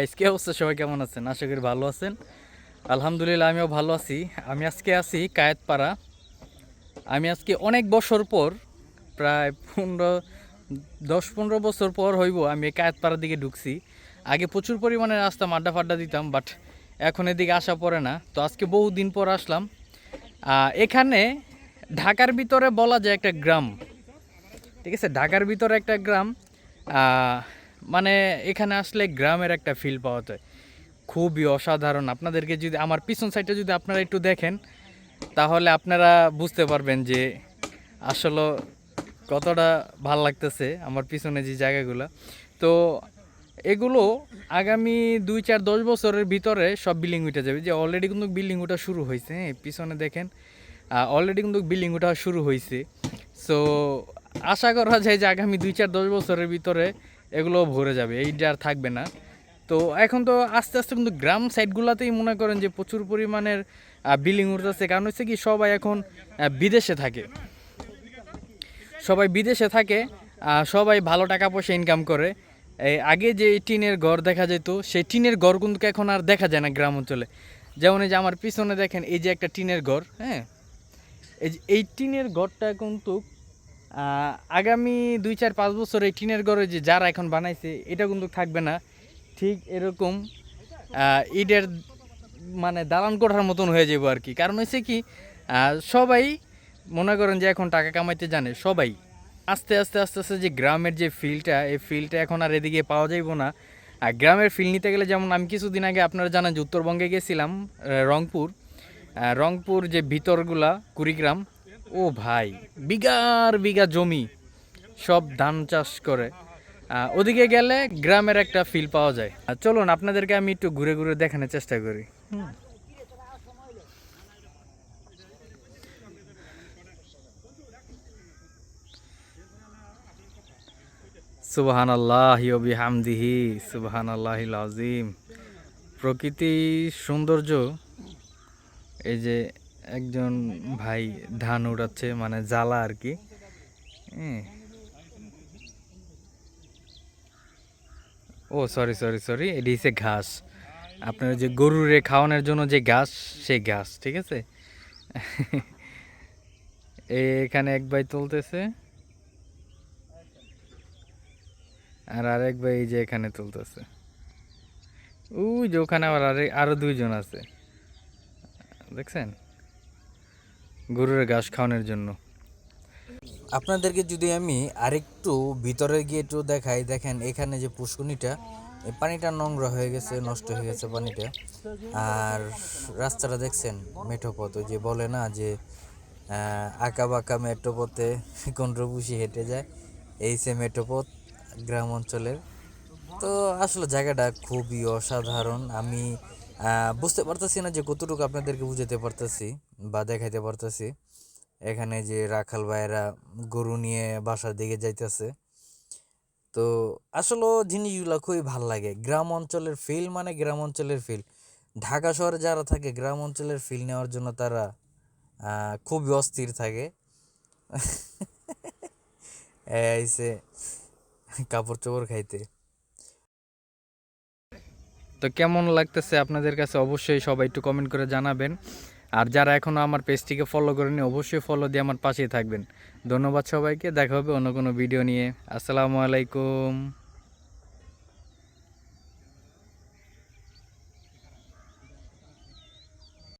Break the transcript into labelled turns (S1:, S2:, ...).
S1: Guys কে অবস্থা? সবাই কেমন আছেন? আশা করি ভালো আছেন। আলহামদুলিল্লাহ, আমিও ভালো আছি। আমি আজকে আছি কায়েতপাড়া। আমি আজকে অনেক বছর পর, প্রায় পনেরো, দশ, পনেরো বছর পর হইব আমি কায়েতপাড়ার দিকে ঢুকছি। আগে প্রচুর পরিমাণে রাস্তা আড্ডা ফাড্ডা দিতাম বাট এখন এদিকে আসা পড়ে না। তো আজকে বহু দিন পর আসলাম। এখানে ঢাকার ভিতরে বলা যায় একটা গ্রাম। ঠিক আছে? ঢাকার ভিতরে একটা গ্রাম। মানে এখানে আসলে গ্রামের একটা ফিল পাওয়া যায়। খুবই অসাধারণ। আপনাদেরকে যদি আমার পিছন সাইডে যদি আপনারা একটু দেখেন, তাহলে আপনারা বুঝতে পারবেন যে আসলে কতটা ভালো লাগতেছে আমার পিছনে যে জায়গাগুলো। তো এগুলো আগামী দুই চার দশ বছরের ভিতরে সব বিল্ডিং উঠে যাবে। যে অলরেডি কিন্তু বিল্ডিং ওঠা শুরু হয়েছে। হ্যাঁ পিছনে দেখেন অলরেডি কিন্তু বিল্ডিং ওঠা শুরু হয়েছে। সো আশা করা যায় যে আগামী দুই চার দশ বছরের ভিতরে এগুলো ভরে যাবে, এইটা আর থাকবে না। তো এখন তো আস্তে আস্তে কিন্তু গ্রাম সাইডগুলোতেই মনে করেন যে প্রচুর পরিমাণের বিল্ডিং উঠতেছে। কারণ হচ্ছে কি, সবাই এখন বিদেশে থাকে। সবাই বিদেশে থাকে সবাই ভালো টাকা পয়সা ইনকাম করে। আগে যে টিনের ঘর দেখা যেত, সেই টিনের ঘর কিন্তু এখন আর দেখা যায় না গ্রাম অঞ্চলে। যেমন এই যে আমার পিছনে দেখেন, এই যে একটা টিনের ঘর হ্যাঁ? এই টিনের ঘরটা কিন্তু আগামী দুই চার পাঁচ বছর এই টিনের ঘরে যে যারা এখন বানাইছে, এটা কিন্তু থাকবে না। ঠিক এরকম ইটের মানে দালান কোঠার মতন হয়ে যাব আর কি। কারণ হচ্ছে কি সবাই মনে করেন যে এখন টাকা কামাইতে জানে, সবাই। আস্তে আস্তে আস্তে আস্তে যে গ্রামের যে ফিলটা, এই ফিলটা এখন আর এদিকে পাওয়া যাইব না। আর গ্রামের ফিল নিতে গেলে যেমন আমি কিছুদিন আগে আপনারা জানেন যে উত্তরবঙ্গে গেছিলাম রংপুর। রংপুর যে ভিতরগুলা, কুড়িগ্রাম ও ভাই, বিঘার বিঘা জমি, সব ধান চাষ করে। ওদিকে গেলে গ্রামের একটা ফিল পাওয়া যায়। চলুন, আপনাদেরকে আমি একটু ঘুরে ঘুরে দেখানোর চেষ্টা করি। সুবহান আল্লাহ বিহামদিহি সুবহান আল্লাহিল আজিম প্রকৃতি সৌন্দর্য, এই যে একজন ভাই ধান উড়াচ্ছে মানে জ্বালা আর কি। হ্যাঁ। ও সরি সরি সরি এটি হচ্ছে ঘাস। আপনার যে গরুরে খাওয়ানোর জন্য যে ঘাস সেই ঘাস, ঠিক আছে? এখানে এক ভাই তুলতেছে। আর আরেক ভাই এই যে এখানে তুলতেছে। ওই যে ওখানে আবার আরে, আরও দুইজন আছে। দেখছেন? গরুর ঘাস খাওয়ানোর জন্য।
S2: আপনাদেরকে যদি আমি আরেকটু ভিতরে গিয়ে একটু দেখাই, দেখেন এখানে যে পুষ্কুনিটা এই পানিটা নোংরা হয়ে গেছে, নষ্ট হয়ে গেছে পানিটা। আর রাস্তাটা দেখছেন, মেঠো পথ যে বলে না যে আঁকা বাঁকা মেঠো পথে কন্ট্রবুসি হেঁটে যায়, এই সে মেঠো পথ গ্রাম অঞ্চলের। তো আসলে জায়গাটা খুবই অসাধারণ। আমি বুঝতে পারতেছি না যে কতটুকু আপনাদেরকে বুঝাতে পারতেছি বা দেখাইতে পারতেছি। এখানে যে রাখাল ভাইয়েরা গরু নিয়ে বাসার দিকে যাইতেছে। তো আসলে জিনিসগুলো খুবই ভালো লাগে। গ্রাম অঞ্চলের ফিল মানে গ্রাম অঞ্চলের ফিল ঢাকা শহরে যারা থাকে, গ্রাম অঞ্চলের ফিল নেওয়ার জন্য তারা খুবই অস্থির থাকে। আইসে কাপড় চোপড় খাইতে।
S1: তো কেমন লাগতেছে আপনাদের কাছে অবশ্যই সবাই একটু কমেন্ট করে জানাবেন। আর যারা এখনও আমার পেজটিকে ফলো করেনি অবশ্যই ফলো দিয়ে আমার পাশেই থাকবেন। ধন্যবাদ সবাইকে, দেখা হবে অন্য কোনো ভিডিও নিয়ে। আসসালামু আলাইকুম।